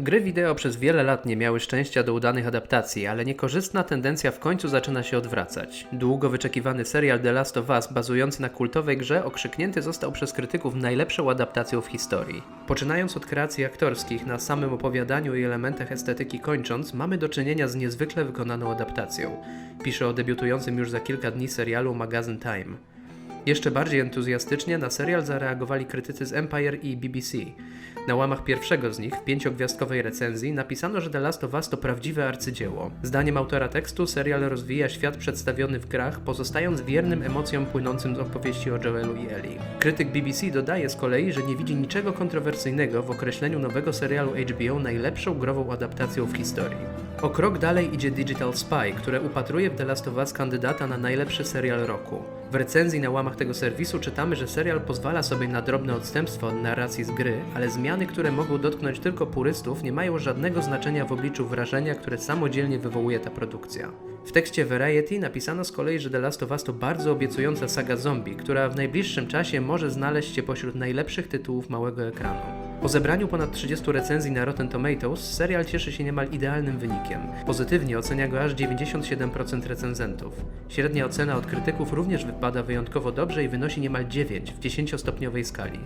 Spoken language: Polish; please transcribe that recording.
Gry wideo przez wiele lat nie miały szczęścia do udanych adaptacji, ale niekorzystna tendencja w końcu zaczyna się odwracać. Długo wyczekiwany serial The Last of Us, bazujący na kultowej grze, okrzyknięty został przez krytyków najlepszą adaptacją w historii. Poczynając od kreacji aktorskich, na samym opowiadaniu i elementach estetyki kończąc, mamy do czynienia z niezwykle wykonaną adaptacją. Pisze o debiutującym już za kilka dni serialu magazyn Time. Jeszcze bardziej entuzjastycznie na serial zareagowali krytycy z Empire i BBC. Na łamach pierwszego z nich, w pięciogwiazdkowej recenzji, napisano, że The Last of Us to prawdziwe arcydzieło. Zdaniem autora tekstu, serial rozwija świat przedstawiony w grach, pozostając wiernym emocjom płynącym z opowieści o Joelu i Ellie. Krytyk BBC dodaje z kolei, że nie widzi niczego kontrowersyjnego w określeniu nowego serialu HBO najlepszą grową adaptacją w historii. O krok dalej idzie Digital Spy, które upatruje w The Last of Us kandydata na najlepszy serial roku. W recenzji na łamach tego serwisu czytamy, że serial pozwala sobie na drobne odstępstwo od narracji z gry, ale zmiany, które mogą dotknąć tylko purystów, nie mają żadnego znaczenia w obliczu wrażenia, które samodzielnie wywołuje ta produkcja. W tekście Variety napisano z kolei, że The Last of Us to bardzo obiecująca saga zombie, która w najbliższym czasie może znaleźć się pośród najlepszych tytułów małego ekranu. Po zebraniu ponad 30 recenzji na Rotten Tomatoes, serial cieszy się niemal idealnym wynikiem. Pozytywnie ocenia go aż 97% recenzentów. Średnia ocena od krytyków również wypada wyjątkowo dobrze i wynosi niemal 9 w 10-stopniowej skali.